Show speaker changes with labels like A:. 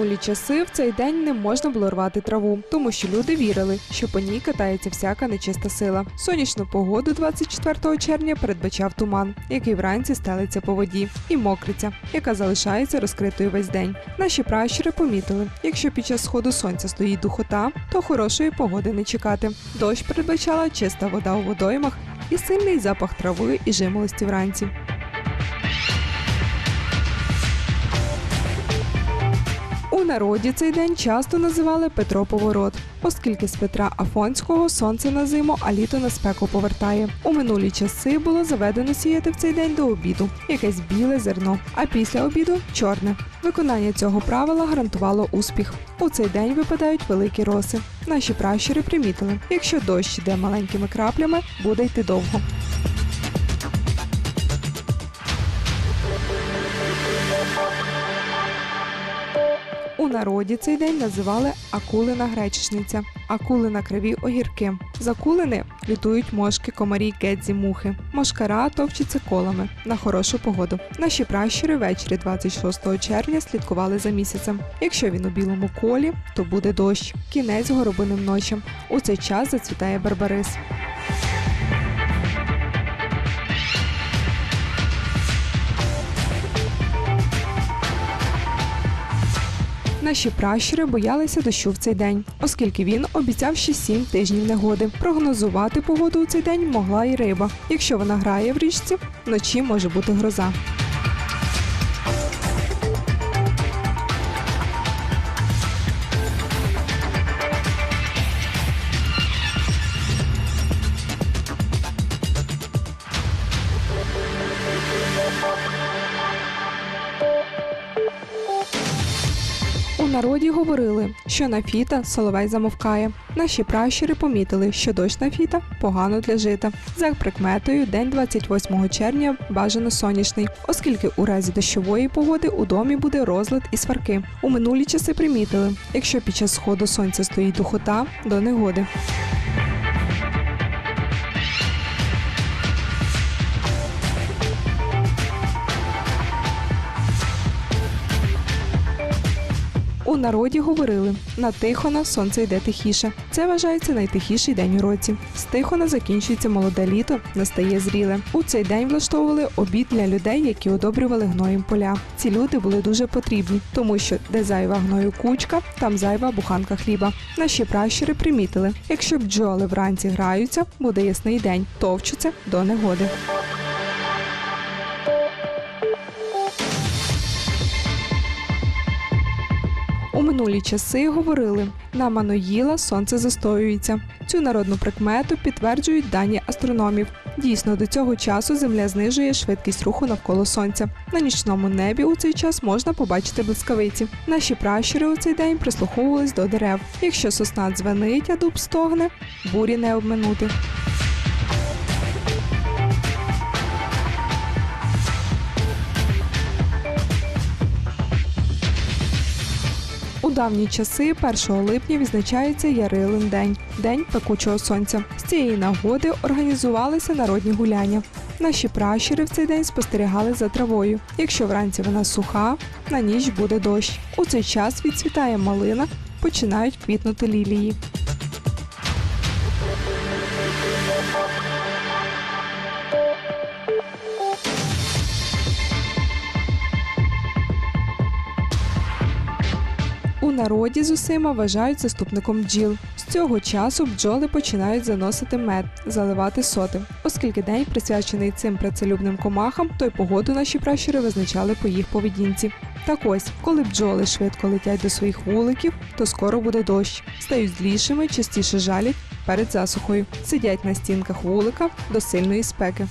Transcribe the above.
A: минулі часи в цей день не можна було рвати траву, тому що люди вірили, що по ній катається всяка нечиста сила. Сонячну погоду 24 червня передбачав туман, який вранці стелиться по воді, і мокриця, яка залишається розкритою весь день. Наші пращури помітили, якщо під час сходу сонця стоїть духота, то хорошої погоди не чекати. Дощ передбачала чиста вода у водоймах і сильний запах трави і жимолості вранці. Народі цей день часто називали Петро Поворот, оскільки з Петра Афонського сонце на зиму, а літо на спеку повертає. У минулі часи було заведено сіяти в цей день до обіду якесь біле зерно, а після обіду чорне. Виконання цього правила гарантувало успіх. У цей день випадають великі роси. Наші пращури примітили, якщо дощ йде маленькими краплями, буде йти довго. Народі цей день називали акулина гречишниця, акули на криві огірки. З акулини літують мошки, комарі, гедзі, мухи. Мошкара товчиться колами на хорошу погоду. Наші пращури ввечері 26 червня слідкували за місяцем. Якщо він у білому колі, то буде дощ. Кінець горобиним ночам. У цей час зацвітає барбарис. Наші пращури боялися дощу в цей день, оскільки він обіцяв ще сім тижнів негоди. Прогнозувати погоду у цей день могла і риба. Якщо вона грає в річці, вночі може бути гроза. Народі говорили, що на фіта соловей замовкає. Наші пращури помітили, що дощ на фіта погано для жита. За прикметою, день 28 червня бажано сонячний, оскільки у разі дощової погоди у домі буде розлад і сварки. У минулі часи примітили, якщо під час сходу сонця стоїть духота до негоди. Народі говорили на Тихона сонце йде тихіше. Це вважається найтихіший день у році. З Тихона закінчується молоде літо, настає зріле. У цей день влаштовували обід для людей, які одобрювали гноєм поля. Ці люди були дуже потрібні, тому що де зайва гною кучка, там зайва буханка хліба. Наші пращури примітили, якщо бджоли вранці граються, буде ясний день, товчуться до негоди. У минулі часи говорили на Маноїла сонце застоюється. Цю народну прикмету підтверджують дані астрономів. Дійсно, до цього часу Земля знижує швидкість руху навколо сонця. На нічному небі у цей час можна побачити блискавиці. Наші пращури у цей день прислуховувались до дерев. Якщо сосна дзвенить, а дуб стогне, бурі не обминути. У давні часи 1 липня відзначається Ярилин день день пекучого сонця. З цієї нагоди організувалися народні гуляння. Наші пращури в цей день спостерігали за травою. Якщо вранці вона суха, на ніч буде дощ. У цей час відцвітає малина, починають квітнути лілії. У народі з усима вважають заступником бджіл. З цього часу бджоли починають заносити мед, заливати соти. Оскільки день присвячений цим працелюбним комахам, то й погоду наші пращури визначали по їх поведінці. Так ось, коли бджоли швидко летять до своїх вуликів, то скоро буде дощ. Стають злішими, частіше жалять перед засухою. Сидять на стінках вулика до сильної спеки.